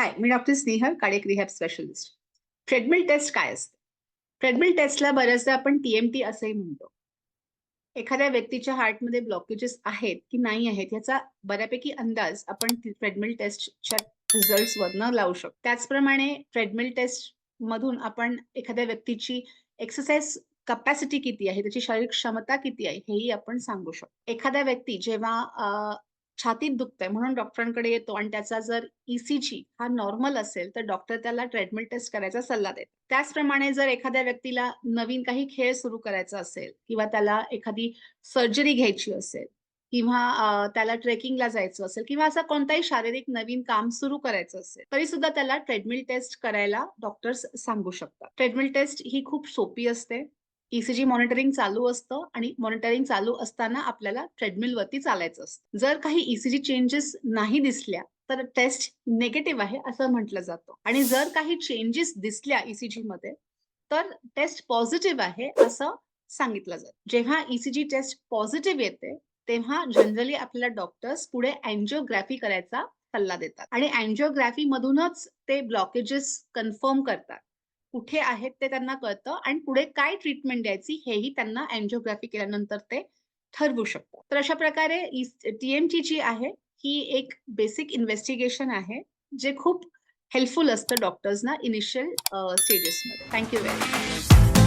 हाय मी doctor Snehal cardiac rehab specialist treadmill test काय असते? Treadmill टेस्टला बऱ्याचदा आपण टीएमटी असंही म्हणतो. एखाद्या व्यक्तीच्या हार्टमध्ये ब्लॉकेजेस आहेत की नाही आहेत याचा बऱ्यापैकी अंदाज आपण ट्रेडमिल टेस्टच्या रिझल्ट वरनं लावू शकतो. त्याचप्रमाणे ट्रेडमिल टेस्ट मधून आपण एखाद्या व्यक्तीची एक्सरसाइज कपॅसिटी किती आहे? त्याची शारीरिक क्षमता किती आहे? हेही आपण सांगू शकतो. एखाद्या व्यक्ती जेव्हा छातीत दुखतंय म्हणून डॉक्टरांकडे येतो आणि त्याचा जर ईसीजी हा नॉर्मल असेल तर डॉक्टर त्याला ट्रेडमिल टेस्ट करायचा सल्ला देत. त्याचप्रमाणे जर एखाद्या व्यक्तीला नवीन काही खेळ सुरू करायचा असेल किंवा त्याला एखादी सर्जरी घ्यायची असेल किंवा त्याला ट्रेकिंगला जायचं असेल किंवा असं कोणताही शारीरिक नवीन काम सुरू करायचं असेल तरी सुद्धा त्याला ट्रेडमिल टेस्ट करायला डॉक्टर्स सांगू शकतात. ट्रेडमिल टेस्ट ही खूप सोपी असते. ईसीजी मॉनिटरिंग चालू असतं आणि मॉनिटरिंग चालू असताना आपल्याला ट्रेडमिल वरती चालायचं असतं. जर काही ईसीजी चेंजेस नाही दिसल्या तर टेस्ट निगेटिव्ह आहे असं म्हटलं जातं. आणि जर काही चेंजेस दिसल्या ईसीजी मध्ये तर टेस्ट पॉझिटिव्ह आहे असं सांगितलं जातं. जेव्हा ईसीजी टेस्ट पॉझिटिव्ह येते तेव्हा जनरली आपल्याला डॉक्टर्स पुढे अँजिओग्राफी करायचा सल्ला देतात. आणि अँजिओग्राफी मधूनच ते ब्लॉकेजेस कन्फर्म करतात. कुठे आहेत ते त्यांना कळतं आणि पुढे काय ट्रीटमेंट द्यायची हेही त्यांना अँजिओग्राफी केल्यानंतर ते ठरवू शकतात. तर अशा प्रकारे टीएमटी जी आहे ही एक बेसिक इन्व्हेस्टिगेशन आहे जे खूप हेल्पफुल असतं डॉक्टर्सना इनिशियल स्टेजेसमध्ये थँक्यू व्हेरी मच